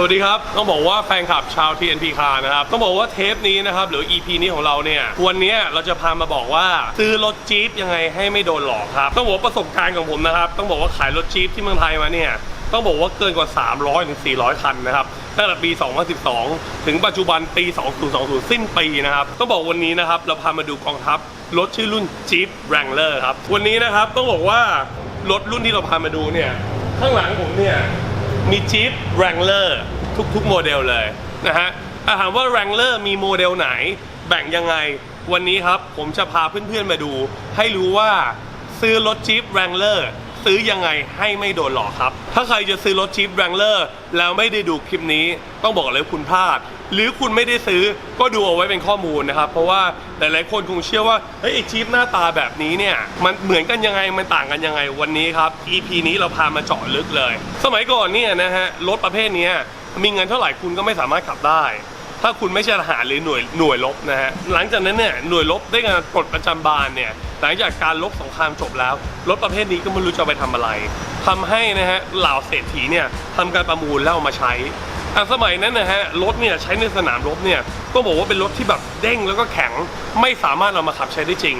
สวัสดีครับ ต้องบอกว่าแฟนคลับชาว TNP Car นะครับ ต้องบอกว่าเทปนี้นะครับ หรือ EP นี้ของเราเนี่ย วันนี้เราจะพามาบอกว่า ซื้อรถจี๊ปยังไงให้ไม่โดนหลอกครับ ต้องบอกว่าประสบการณ์ของผมนะครับ ต้องบอกว่าขายรถจี๊ปที่เมืองไทยมาเนี่ย ต้องบอกว่าเกินกว่า 300ถึง400 คันนะครับ ตั้งแต่ปี 2012 ถึงปัจจุบันปี 2020 สิ้นปีนะครับ ต้องบอกวันนี้นะครับ เราพามาดูกองทัพรถชื่อรุ่น Jeep Wrangler ครับ วันนี้นะครับต้องบอกว่ารถรุ่นที่เราพามาดูเนี่ย ข้างหลังผมเนี่ย มีจี๊ปแรงเลอร์ทุกๆโมเดลเลยนะฮะถ้าถามว่าแรงเลอร์มีโมเดลไหน แบ่งยังไง วันนี้ครับ ผมจะพาเพื่อนๆมาดู ให้รู้ว่าซื้อรถจี๊ปแรงเลอร์ ซื้อยังไงให้ไม่โดนหลอกครับ ถ้าใครจะซื้อรถ Jeep Wrangler แล้วไม่ได้ดูคลิปนี้ ต้องบอกเลยคุณพลาด หรือคุณไม่ได้ซื้อก็ดูเอาไว้เป็นข้อมูลนะครับ เพราะว่าหลายๆคนคงเชื่อว่าเฮ้ยไอจี๊ปหน้าตาแบบนี้เนี่ย มันเหมือนกันยังไงมันต่างกันยังไงวันนี้ครับ EP นี้เราพามาเจาะลึกเลย สมัยก่อนเนี่ยนะฮะรถประเภทนี้มีเงินเท่าไหร่คุณก็ไม่สามารถขับได้ ถ้าคุณไม่ใช่ทหารหรือหน่วยหน่วยรบนะฮะหลังจากนั้นเนี่ยหน่วยรบได้งานปลดประจำบานเนี่ยหลังจากการรบสงครามจบแล้วรถประเภทนี้ก็ไม่รู้จะเอาไปทำอะไรทำให้นะฮะเหล่าเศรษฐีเนี่ยทำการประมูลแล้วเอามาใช้แต่สมัยนั้นนะฮะรถเนี่ยใช้ในสนามรบเนี่ยก็บอกว่าเป็นรถที่แบบเด้งแล้วก็แข็งไม่สามารถเอามาขับใช้ได้จริง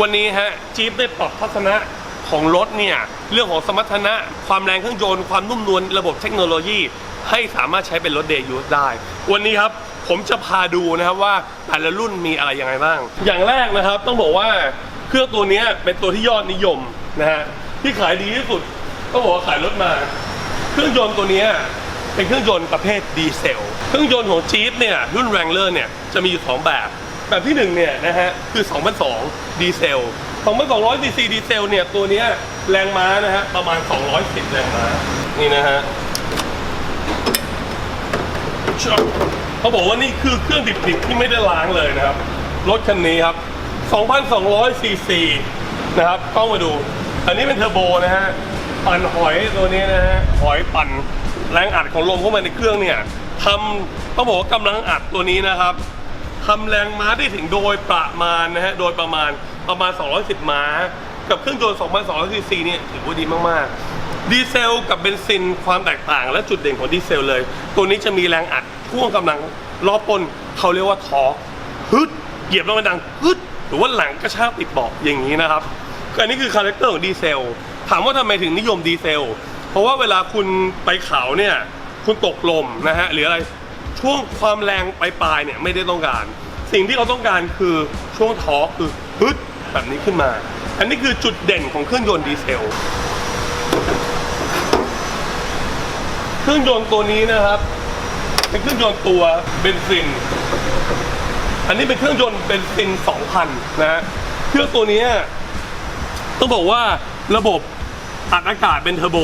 วันนี้ฮะจี๊ปได้ปรับทัศนะของรถเนี่ยเรื่องของสมรรถนะความแรงเครื่องยนต์ความนุ่มนวลระบบเทคโนโลยี ให้สามารถใช้เป็นรถเดย์ยูสได้ วันนี้ครับ ผมจะพาดูนะครับว่าแต่ละรุ่นมีอะไรยังไงบ้าง อย่างแรกนะครับต้องบอกว่าเครื่องตัวนี้เป็นตัวที่ยอดนิยมนะฮะที่ขายดีที่สุดต้องบอกว่าขายรถมา เครื่องยนต์ตัวนี้เป็นเครื่องยนต์ประเภทดีเซล เครื่องยนต์ของจี๊ปเนี่ยรุ่น Wrangler เนี่ยจะมีอยู่สองแบบ แบบที่หนึ่งเนี่ยนะฮะคือ2002ดีเซล2,200 cc ดีเซลเนี่ยตัวนี้แรงม้านะฮะประมาณ 210 แรงม้านี่นะฮะ เขาบอกว่านี่คือเครื่องดิบๆที่ไม่ได้ล้างเลยนะครับ รถคันนี้ครับ 2,200ซีซีนะครับต้องมาดู อันนี้เป็นเทอร์โบนะฮะ ปั่นหอยตัวนี้นะฮะ หอยปั่นแรงอัดของลมเข้ามาในเครื่องเนี่ยทำต้องบอกว่ากำลังอัดตัวนี้นะครับทำแรงม้าได้ถึงโดยประมาณนะฮะ โดยประมาณประมาณ 210 ม้า กับเครื่องยนต์ 2,200ซีซีเนี่ยถือว่าดีมากๆ ดีเซลกับเบนซินความแตกต่างและจุดเด่นของดีเซลเลย ตัวนี้จะมีแรงอัด พ่วงกำลังรอบต้นเขาเรียกว่าทอร์กฮึดเหยียบแล้วมันดังฮึดหรือว่าหลังกระชากติดเบาะอย่างนี้นะครับอันนี้คือคาแรคเตอร์ของดีเซลถามว่าทำไมถึงนิยมดีเซล เพราะว่าเวลาคุณไปเขาเนี่ยคุณตกลมนะฮะหรืออะไรช่วงความแรงปลายๆเนี่ยไม่ได้ต้องการ สิ่งที่เขาต้องการคือช่วงทอร์คือฮึดแบบนี้ขึ้นมา อันนี้คือจุดเด่นของเครื่องยนต์ดีเซล เครื่องยนต์ตัวนี้นะครับ เป็นเครื่องยนต์ตัวเบนซิน อันนี้เป็นเครื่องยนต์เบนซิน 2,000 นะฮะ เครื่องตัวนี้ต้องบอกว่าระบบอัดอากาศเป็นเทอร์โบ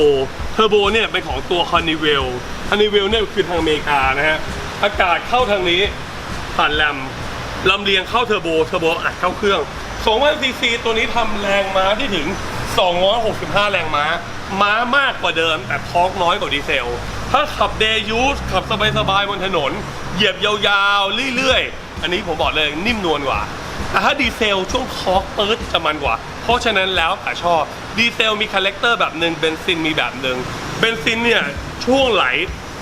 เทอร์โบเนี่ยเป็นของตัวค a น n เวลค a น n เวลเนี่ยคือทางอเมริกานะฮะ อากาศเข้าทางนี้ผ่านแรมลำเลียงเข้าเทอร์โบ เทอร์โบอัดเข้าเครื่อง2,000ซีซีตัวนี้ทำแรงม้าที่ถึง 265 แรงม้า ม้ามากกว่าเดิม แต่ทอร์กน้อยกว่าดีเซล ถ้าขับเดยูสขับสบายๆบนถนน เหยียบยาวๆ เรื่อยๆ อันนี้ผมบอกเลยนิ่มนวลกว่า แต่ถ้าดีเซลช่วงทอร์กเปิดจะมันกว่า เพราะฉะนั้นแล้วแต่ชอบดีเซลมีคาแรคเตอร์แบบหนึ่งเบนซินมีแบบหนึ่งเบนซินเนี่ยช่วงไหล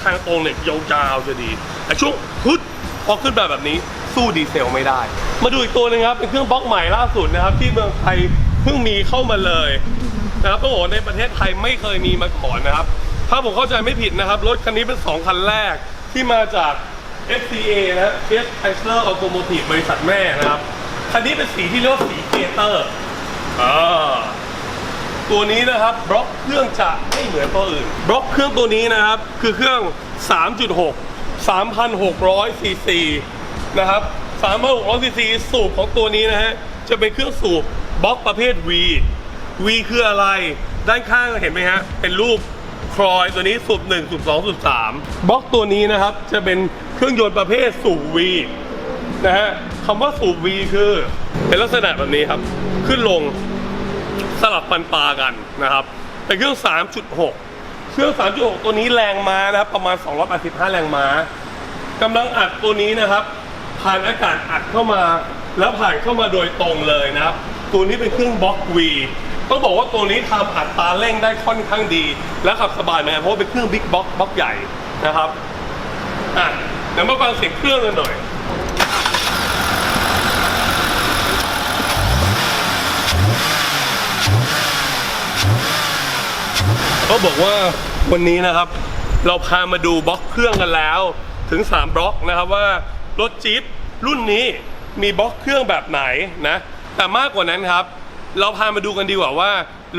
ทางตรงเนี่ยยาวๆจะดีแต่ช่วงฮึดพอขึ้นมาแบบนี้สู้ดีเซลไม่ได้ มาดูอีกตัวหนึงครับเป็นเครื่องบล็อกใหม่ล่าสุดนะครับที่เมืองไทยเพิ่งมีเข้ามาเลย นะครับต้องบอกว่าในประเทศไทยไม่เคยมีมาก่อนนะครับ ถ้าผมเข้าใจไม่ผิดนะครับ รถคันนี้เป็น 2 คันแรกที่มาจาก FCA นะ Fiat Chrysler Automotive บริษัทแม่นะครับ คันนี้เป็นสีที่เรียกว่าสีเกเตอร์อ่าตัวนี้นะครับบล็อกเครื่องจะไม่เหมือนตัวอื่นบล็อกเครื่องตัวนี้นะครับ คือเครื่อง 3.6 3,600ซีซีนะครับ3,600ซีซีสูบของตัวนี้นะฮะจะเป็นเครื่องสูบบล็อกประเภท V V คืออะไร ด้านข้างเห็นไหมฮะ เป็นรูปครอยตัวนี้สูบ1สูบ2สูบ3บล็อกตัวนี้นะครับ จะเป็นเครื่องยนต์ประเภทสูบ V นะฮะคำว่าสูบ V คือ เป็นลักษณะแบบนี้ครับ ขึ้นลงสลับฟันปลากันนะครับ เป็นเครื่อง 3.6 เครื่อง 3.6 ตัวนี้แรงม้านะครับ ประมาณ 285 แรงม้ากำลังอัดตัวนี้นะครับ ผ่านอากาศอัดเข้ามา แล้วผ่านเข้ามาโดยตรงเลยนะครับ ตัวนี้เป็นเครื่องบล็อก V ต้องบอกว่าตัวนี้ทำอัตราเร่งได้ค่อนข้างดี และขับสบายไหมเพราะเป็นเครื่องบิ๊กบ็อกบล็อกใหญ่นะครับอะเดี๋ยวมาฟังเสียงเครื่องกันหน่อยก็บอกว่าวันนี้นะครับ เราพามาดูบล็อกเครื่องกันแล้วถึง 3 บล็อกนะครับว่ารถจี๊ปรุ่นนี้มีบล็อกเครื่องแบบไหนนะแต่มากกว่านั้นครับ เราพามาดูกันดีกว่าว่า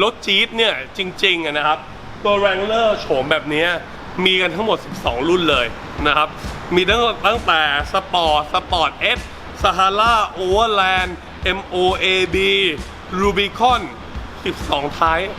รถจี๊ปเนี่ยจริงๆนะครับ ตัว Wrangler โฉมแบบนี้มีกันทั้งหมด 12 รุ่นเลยนะครับ มีตั้งตั้งแต่สปอร์ตสปอร์ต S ซาฮาราโอเวอร์แลนด์ MOAB Rubicon 12ไทป์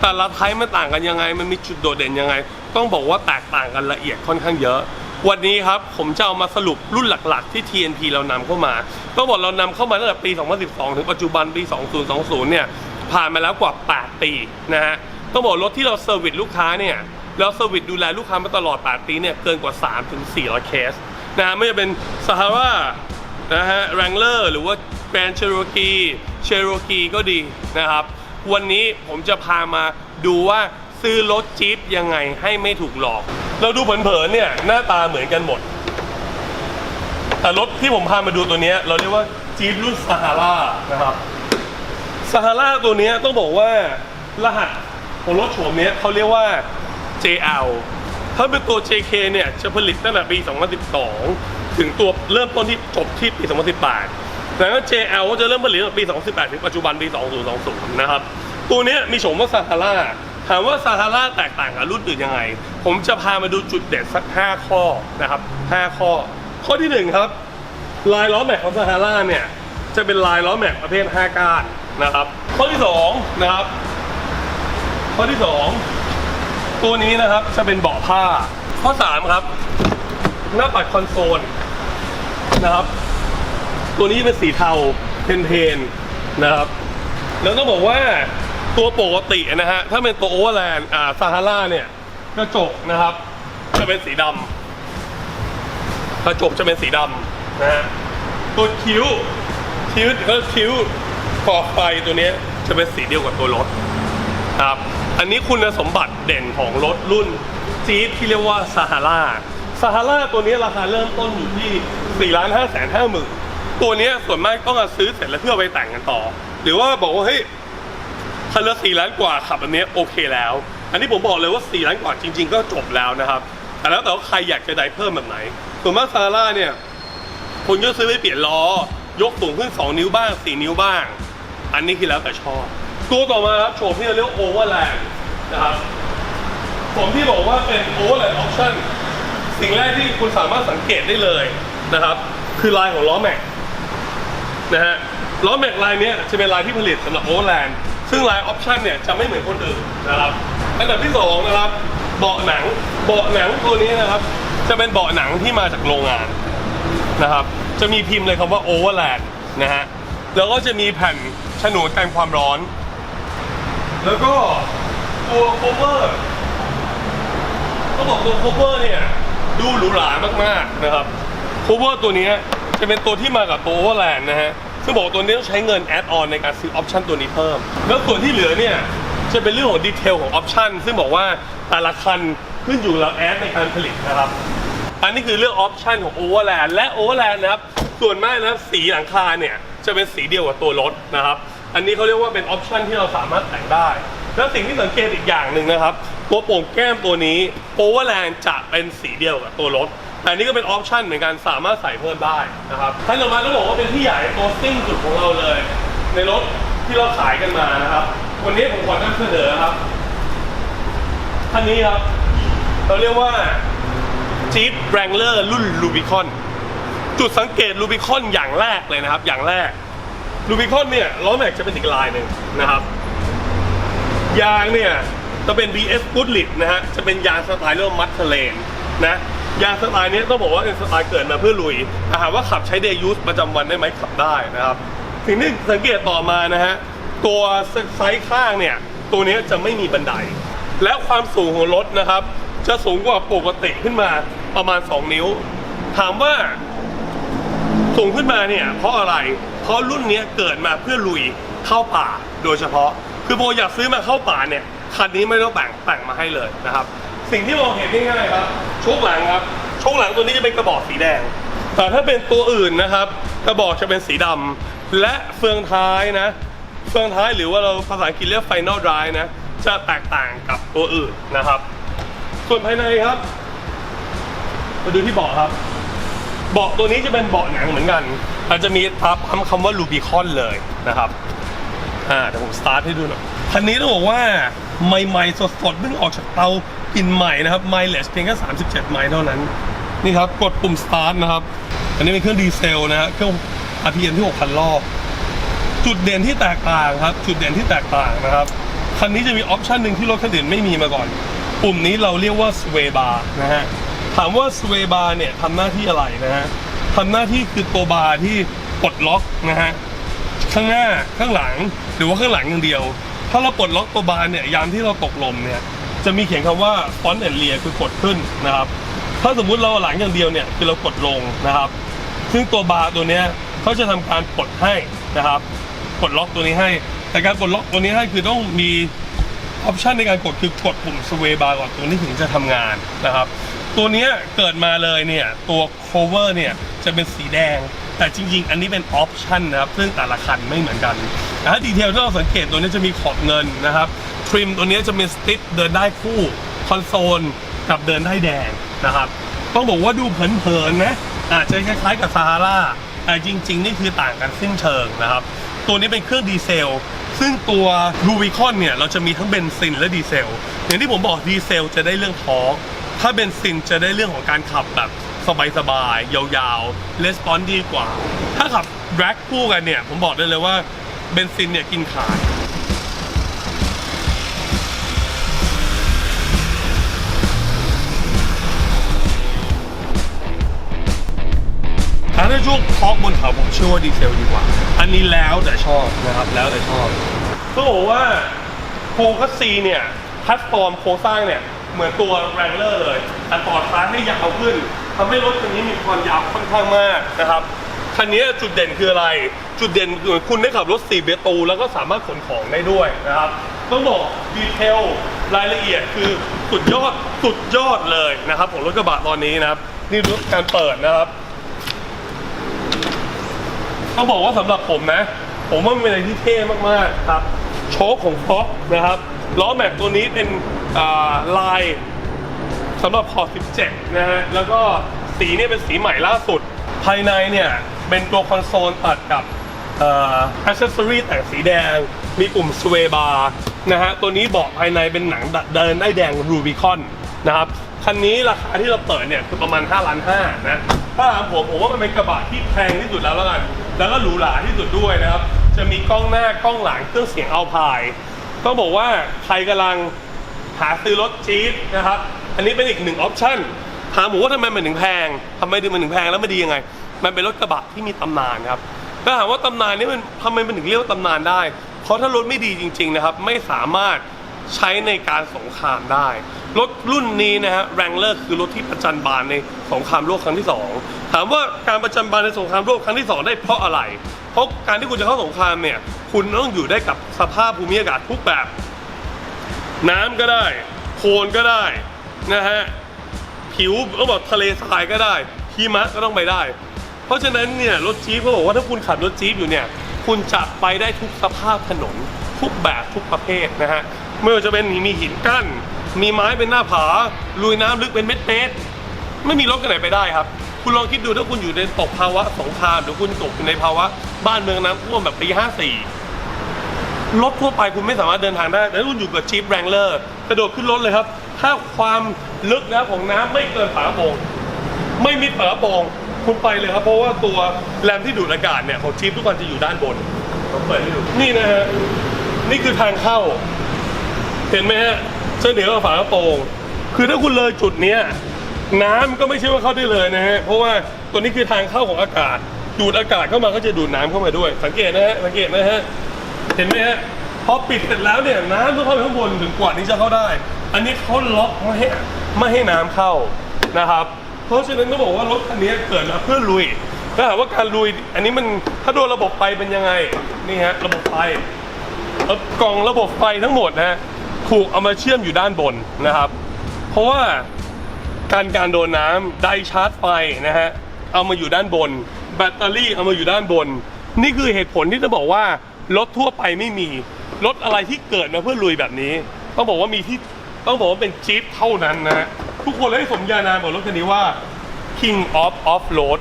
แต่ละไทป์มันต่างกันยังไง มันมีจุดโดดเด่นยังไง ต้องบอกว่าแตกต่างกันละเอียดค่อนข้างเยอะ วันนี้ครับผมจะเอามาสรุปรุ่นหลักๆที่ TNP เรานำเข้ามาต้องบอกเรานำเข้ามาตั้งแต่ปี 2012 ถึงปัจจุบันปี 2020 เนี่ยผ่านมาแล้วกว่า 8 ปีนะฮะต้องบอกรถที่เราเซอร์วิสลูกค้าเนี่ยเราเซอร์วิสดูแลลูกค้ามาตลอด 8 ปีเนี่ยเกินกว่า3ถึง400 เคสนะฮะไม่ว่าจะเป็น Sahara นะฮะ Wrangler หรือว่า Grand Cherokee Cherokee ก็ดีนะครับ วันนี้ผมจะพามาดูว่าซื้อรถจี๊ปยังไงให้ไม่ถูกหลอก เราดูเผินๆเนี่ย หน้าตาเหมือนกันหมด แต่รถที่ผมพามาดูตัวนี้เราเรียกว่าจี๊ปรุ่นซาฮารานะครับซาฮาราตัวนี้ต้องบอกว่ารหัสของรถโฉมนี้เขาเรียกว่า JL ถ้าเป็นตัว JK เนี่ย จะผลิตตั้งแต่ปี 2012 ถึงตัวเริ่มต้นที่จบที่ปี 2018 แล้วก็ JL ก็จะเริ่มผลิตตั้งแต่ปี 2018 ถึงปัจจุบันปี 2020 นะครับ ตัวนี้มีโฉมว่าซาฮารา ถามว่าซาฮาราแตกต่างกับรุ่นอื่นยังไง ผมจะพามาดูจุดเด่นสัก 5 ข้อนะครับ 5 ข้อ ข้อที่ 1 ครับ ลายล้อแม็กของซาฮาราเนี่ยจะเป็นลายล้อแม็กประเภท 5 ก้านนะครับ ข้อที่ 2 นะครับ ข้อที่ 2 ตัวนี้นะครับจะเป็นเบาะผ้า ข้อ 3 ครับ หน้าปัดคอนโซลนะครับ ตัวนี้เป็นสีเทาเพนเทนนะครับ แล้วต้องบอกว่า ตัวปกตินะฮะ ถ้าเป็นตัวโอเวอร์แลนด์อ่าซาฮาราเนี่ย กระจกนะครับ จะเป็นสีดำกระจกจะเป็นสีดำนะฮะ ตัวคิ้ว คิ้วก็คิ้วขอบไฟตัวนี้จะเป็นสีเดียวกับตัวรถครับ อันนี้คุณสมบัติเด่นของรถรุ่นจี๊ปที่เรียกว่าซาฮาราซาฮาราตัวนี้ราคาเริ่มต้นอยู่ที่4ล้าน5แสน5หมื่นตัวนี้ส่วนมากต้องซื้อเสร็จแล้วเพื่อไปแต่งกันต่อ หรือว่าบอกว่าเฮ้ย คันละ4ล้านกว่าขับอันนี้โอเคแล้ว อันนี้ผมบอกเลยว่า4ล้านกว่าจริง ๆ ก็จบแล้วนะครับแต่แล้วแต่ว่าใครอยากจะได้เพิ่มแบบไหนส่วนมากซาฮาราเนี่ยคุณก็ซื้อไปเปลี่ยนล้อยกสูงขึ้น 2 นิ้วบ้าง 4 นิ้วบ้าง อันนี้คือแล้วแต่ชอบตัวต่อมาครับโฉมที่เราเรียกโอเวอร์แลนด์นะครับผมที่บอกว่าเป็นโอเวอร์แลนด์ออปชั่นสิ่งแรกที่คุณสามารถสังเกตได้เลยนะครับ คือลายของล้อแม็กนะฮะล้อแม็กลายเนี้ยจะเป็นลายที่ผลิตสำหรับโอเวอร์แลนด์ ซึ่งลายออปชั่นเนี่ยจะไม่เหมือนคนอื่นนะครับอันดับที่สองนะครับเบาะหนังเบาะหนังตัวนี้นะครับ จะเป็นเบาะหนังที่มาจากโรงงานนะครับ จะมีพิมพ์เลยคำว่า overland นนะฮะแล้วก็จะมีแผ่นฉนวนกันความร้อน แล้วก็ตัว cover ต้องบอกตัว cover เนี่ยดูหรูหรามากๆนะครับ cover ตัวนี้จะเป็นตัวที่มากับตัว overland นะฮะ ซึ่งบอกตัวนี้ต้องใช้เงิน add on ในการซื้อออปชันตัวนี้เพิ่ม แล้วส่วนที่เหลือเนี่ยจะเป็นเรื่องของดีเทลของออปชันซึ่งบอกว่าแต่ละคันขึ้นอยู่แล้วแอดในการผลิตนะครับ อันนี้คือเรื่องออปชันของโอเวอร์แลนด์และโอเวอร์แลนด์นะครับ ส่วนมากนะครับสีหลังคาเนี่ยจะเป็นสีเดียวกับตัวรถนะครับ อันนี้เขาเรียกว่าเป็นออปชันที่เราสามารถแต่งได้ แล้วสิ่งที่สังเกตอีกอย่างหนึ่งนะครับ ตัวโป่งแก้มตัวนี้โอเวอร์แลนด์จะเป็นสีเดียวกับตัวรถ แต่อันนี้ก็เป็นออปชันเหมือนกันสามารถใส่เพิ่มได้นะครับท่านต่อมาต้องบอกว่าเป็นที่ใหญ่ตัวซิ่งสุดของเราเลย ในรถที่เราขายกันมานะครับ วันนี้ผมขอนำเสนอครับท่านนี้ครับ เราเรียกว่า Jeep Wrangler รุ่น Rubicon จุดสังเกต Rubicon อย่างแรกเลยนะครับ อย่างแรก Rubicon เนี่ยล้อแม็กจะเป็นอีกลายหนึ่งนะครับยางเนี่ยจะเป็น BS Goodrich นะฮะจะเป็นยางสไตล์เรียกว่ามัดเทเลนนะ ยางสไตล์นี้ต้องบอกว่าเป็นสไตล์เกิดมาเพื่อลุยถาหากว่าขับใช้เดย์ยูสประจำวันได้ไหมขับได้นะครับสิ่งที่สังเกตต่อมานะฮะตัวไซส์ข้างเนี่ยตัวนี้จะไม่มีบันได และความสูงของรถนะครับ จะสูงกว่าปกติขึ้นมาประมาณ 2 นิ้ว ถามว่าสูงขึ้นมาเนี่ยเพราะอะไร เพราะรุ่นนี้เกิดมาเพื่อลุยเข้าป่าโดยเฉพาะ คือโบอยากซื้อมาเข้าป่าเนี่ยคันนี้ไม่ต้องแต่งแต่งมาให้เลยนะครับ สิ่งที่มองเห็นง่ายๆครับโชคหลังครับโชช่วงหลังตัวนี้จะเป็นกระบอกสีแดง แต่ถ้าเป็นตัวอื่นนะครับ กระบอกจะเป็นสีดำและเฟืองท้ายนะ เฟืองท้ายหรือว่าเราภาษาอังกฤษเรียก final drive นะ จะแตกต่างกับตัวอื่นนะครับ ส่วนภายในครับมาดูที่เบาะครับ เบาะตัวนี้จะเป็นเบาะหนังเหมือนกันอาจจะมีทับคำคำว่า Rubicon เลยนะครับอ่าเดี๋ยวผมสตาร์ทให้ดูหน่อยคันนี้ต้องบอกว่าใหม่ๆสดๆเพิ่งออกจากเตา กลิ่นใหม่นะครับไมล์เลสเพียงแค่37 ไมล์เท่านั้น นี่ครับ กดปุ่มสตาร์ทนะครับ อันนี้เป็นเครื่องดีเซลนะฮะเครื่อง RPM ที่ 6,000 รอบ จุดเด่นที่แตกต่างครับ จุดเด่นที่แตกต่างนะครับ คันนี้จะมีออปชันหนึ่งที่รถคันอื่นไม่มีมาก่อน ปุ่มนี้เราเรียกว่า sway bar นะฮะ ถามว่า sway bar เนี่ยทำหน้าที่อะไรนะฮะทำหน้าที่คือตัวบาร์ที่ปลดล็อกนะฮะข้างหน้าข้างหลังหรือว่าข้างหลังอย่างเดียว ถ้าเราปลดล็อกตัวบานเนี่ยยามที่เราตกลมเนี่ย จะมีเขียนคำว่า front and rear คือกดขึ้นนะครับ ถ้าสมมุติเราหลังอย่างเดียวเนี่ยคือเรากดลงนะครับ ซึ่งตัวบาร์ตัวเนี้ยเขาจะทำการปลดให้นะครับปลดล็อกตัวนี้ให้ แต่การปลดล็อกตัวนี้ให้คือต้องมีออปชันในการกดคือกดปุ่ม sway bar ก่อนตัวนี้ถึงจะทำงานนะครับ ตัวนี้เกิดมาเลยเนี่ยตัว cover เนี่ยจะเป็นสีแดง แต่จริง ๆ อันนี้เป็นออปชันนะครับซึ่งแต่ละคันไม่เหมือนกันนะดีเทลที่เราสังเกตตัวนี้จะมีขอบเงินนะครับ ทริมตัวนี้จะมีสติ๊กเดินได้คู่คอนโซลกับเดินได้แดงนะครับ ต้องบอกว่าดูเผินๆนะอาจจะคล้ายๆกับซาฮาราแต่จริง ๆ นี่คือต่างกันสิ้นเชิงนะครับ ตัวนี้เป็นเครื่องดีเซล ซึ่งตัวรูบิคอนเนี่ย เราจะมีทั้งเบนซินและดีเซล อย่างที่ผมบอกดีเซลจะได้เรื่องทอร์กถ้าเบนซินจะได้เรื่องของการขับแบบสบายๆ ยาวๆレスปอนดีกว่า ถ้าขับแร็กคู่กันเนี่ย ผมบอกได้เลยว่าเบนซินเนี่ยกินขาด ถ้าในช่วงทอกบนเขาผมเชื่อว่าดีเซลดีกว่า อันนี้แล้วแต่ชอบนะครับ แล้วแต่ชอบต้องบอกว่าโครงคัสซีเนี่ยแพลตอร์มโครงสร้างเนี่ยเหมือนตัวแรงเลอร์เลย แต่ต่อท้ายให้ยาวขึ้นทำให้รถคันนี้มีความยาวค่อนข้างมากนะครับคันนี้จุดเด่นคืออะไร จุดเด่นคือคุณได้ขับรถ4ประตูแล้วก็สามารถขนของได้ด้วยนะครับ ต้องบอกดีเทลรายละเอียดคือสุดยอดสุดยอดเลยนะครับ ของรถกระบะตอนนี้นะครับ นี่รถการเปิดนะครับ ต้องบอกว่าสำหรับผมนะ ผมว่ามันเป็นอะไรที่เท่มากๆครับ โชคของฟ็อกนะครับล้อแม็กตัวนี้เป็นอ่าลายสำหรับพอร์ต17 นะฮะ แล้วก็สีเนี่ยเป็นสีใหม่ล่าสุด ภายในเนี่ย เป็นตัวคอนโซลตัดกับเอ่ออัซเซอรี่แต่งสีแดง มีปุ่มสเวบาร์นะฮะ ตัวนี้เบาะภายในเป็นหนังเดินได้แดงรูบิคอนนะครับ คันนี้ราคาที่เราเปิดเนี่ย คือประมาณ5ล้าน5นะ ถ้าถามผมผมว่ามันเป็นกระบะที่แพงที่สุดแล้วแล้วกัน แล้วก็หรูหราที่สุดด้วยนะครับ จะมีกล้องหน้ากล้องหลังเครื่องเสียงเอาพายต้องบอกว่าใครกำลังหาซื้อรถจี๊ปนะครับ อันนี้เป็นอีกหนึ่งออปชั่นถามผมว่าทำไมมันถึงแพงทำไมถึงมันถึงแพงแล้วมันดียังไง มันเป็นรถกระบะที่มีตำนานครับถ้าถามว่าตำนานนี้มันทำไมมันถึงเรียกว่าตำนานได้ เพราะถ้ารถไม่ดีจริง ๆนะครับ ไม่สามารถ ใช้ในการสงครามได้ รถรุ่นนี้นะฮะแรงเลอร์คือรถที่ประจันบานในสงครามโลกครั้งที่สองถามว่าการประจันบานในสงครามโลกครั้งที่สองได้เพราะอะไร เพราะการที่คุณจะเข้าสงครามเนี่ย คุณต้องอยู่ได้กับสภาพภูมิอากาศทุกแบบ น้ำก็ได้ โคลนก็ได้นะฮะผิวต้อบอกทะเลทรายก็ได้หิมะก็ต้องไปได้ เพราะฉะนั้นเนี่ยรถจี๊ปเขาบอกว่าถ้าคุณขับรถจี๊ปอยู่เนี่ย คุณจะไปได้ทุกสภาพถนนทุกแบบทุกประเภทนะฮะ ไม่ว่าจะเป็นมีหินกั้น มีไม้เป็นหน้าผา ลุยน้ำลึกเป็นเม็ดเม็ดๆไม่มีรถกันไหนไปได้ครับ คุณลองคิดดูถ้าคุณอยู่ในตกภาวะสงครามหรือคุณตกอยู่ในภาวะ บ้านเมืองน้ำท่วมแบบปี54รถทั่วไปคุณไม่สามารถเดินทางได้ แต่ถ้าคุณอยู่กับจีปแรงเลอร์กระโดดขึ้นรถเลยครับ ถ้าความลึกนะของน้ำไม่เกินฝาโปรงไม่มิดฝาโปรงคุณไปเลยครับเพราะว่าตัวแรมที่ดูดอากาศเนี่ยของจีปทุกคนจะอยู่ด้านบนผมเปิดให้ดูนี่นะฮะนี่คือทางเข้า เห็นไหมฮะเส้นเหนือกับฝากระโปรง คือถ้าคุณเลยจุดเนี้ยน้ำก็ไม่ใช่ว่าเข้าได้เลยนะฮะเพราะว่าตัวนี้คือทางเข้าของอากาศดูดอากาศเข้ามาก็จะดูดน้ำเข้ามาด้วย สังเกตนะฮะสังเกตนะฮะเห็นไหมฮะพอปิดเสร็จแล้วเนี่ยน้ำต้องเข้าไปข้างบนถึงกว่านี้จะเข้าได้ อันนี้เขาล็อกไม่ให้ไม่ให้น้ำเข้านะครับ เพราะฉะนั้นต้องบอกว่ารถคันนี้เกิดมาเพื่อลุยถ้าถามว่าการลุยอันนี้มันถ้าโดนระบบไฟเป็นยังไงนี่ฮะระบบไฟกล่องระบบไฟทั้งหมดนะ ถูกเอามาเชื่อมอยู่ด้านบนนะครับ เพราะว่าการการโดนน้ำไดชาร์จไฟนะฮะเอามาอยู่ด้านบน แบตเตอรี่เอามาอยู่ด้านบน นี่คือเหตุผลที่จะบอกว่ารถทั่วไปไม่มีรถอะไรที่เกิดมาเพื่อลุยแบบนี้ ต้องบอกว่ามีที่ต้องบอกว่าเป็นจี๊ปเท่านั้นนะ ทุกคนเลยสมญานามของรถคันนี้ว่า King of Off Road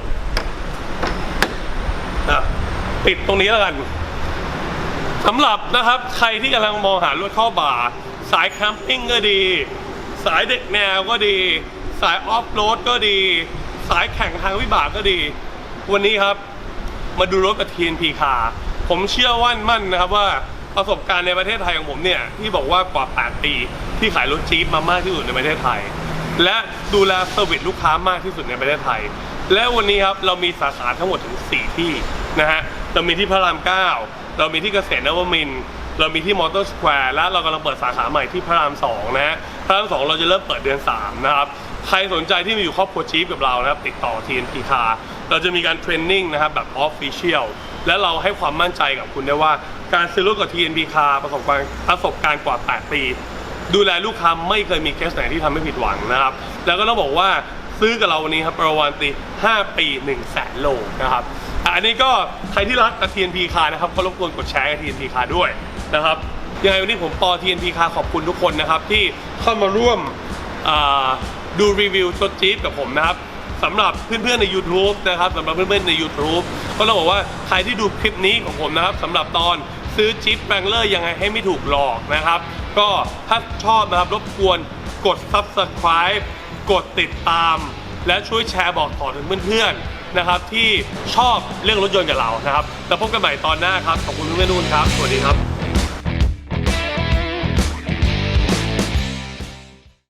นะปิดตรงนี้แล้วกัน สำหรับนะครับใครที่กำลังมองหารถเข้าบ่า สายแคมปิ้งก็ดี สายเด็กแนวก็ดี สายออฟโรดก็ดี สายแข่งทางวิบากก็ดี วันนี้ครับมาดูรถกับ TNP คาผมเชื่อว่านมั่นนะครับว่าประสบการณ์ในประเทศไทยของผมเนี่ย ที่บอกว่ากว่า 8 ปี ที่ขายรถจี๊ปมามากที่สุดในประเทศไทย และดูแลเซอร์วิสลูกค้ามากที่สุดในประเทศไทย และวันนี้ครับเรามีสาขาทั้งหมดถึง 4 ที่นะฮะเรามีที่พระราม 9 เรามีที่เกษตรนวมินทร์เรามีที่มอเตอร์สแควร์และเรากำลังเปิดสาขาใหม่ที่พระราม2นะฮะพระราม2เราจะเริ่มเปิดเดือน3นะครับ ใครสนใจที่มีอยู่ครอบครัวจี๊ปกับเรานะครับ ติดต่อ TNP Car เราจะมีการเทรนนิ่งนะครับแบบออฟฟิเชียลและเราให้ความมั่นใจกับคุณได้ว่า การซื้อรถกับ TNP Car ประสบการณ์ประสบการณ์กว่า 8 ปี ดูแลลูกค้าไม่เคยมีเคสไหนที่ทำให้ผิดหวังนะครับ แล้วก็ต้องบอกว่าซื้อกับเราวันนี้ครับประวันตี5ปี1แสนโลนะครับ อะอันนี้ก็ใครที่รักกับ TNP Car นะครับก็รบกวนกดแชร์กับ TNP Car ด้วยนะครับยังไงวันนี้ผมปอ TNP Car ขอบคุณทุกคนนะครับ ที่เข้ามาร่วมอ่าดูรีวิวรถจี๊ปกับผมนะครับสำหรับเพื่อนๆใน YouTube นะครับสำหรับเพื่อนๆใน YouTube ก็ต้องบอกว่าใครที่ดูคลิปนี้ของผมนะครับสำหรับตอนซื้อจิ๊ปแบงเลอร์ยังไงให้ไม่ถูกหลอกนะครับ ก็ถ้าชอบนะครับรบกวนกด Subscribe กดติดตาม และช่วยแชร์บอกต่อถึงเพื่อนๆ นะครับที่ชอบเรื่องรถยนต์กับเรานะครับแล้วพบกันใหม่ตอนหน้าครับขอบคุณเพื่อนๆทุกคนครับสวัสดีครับ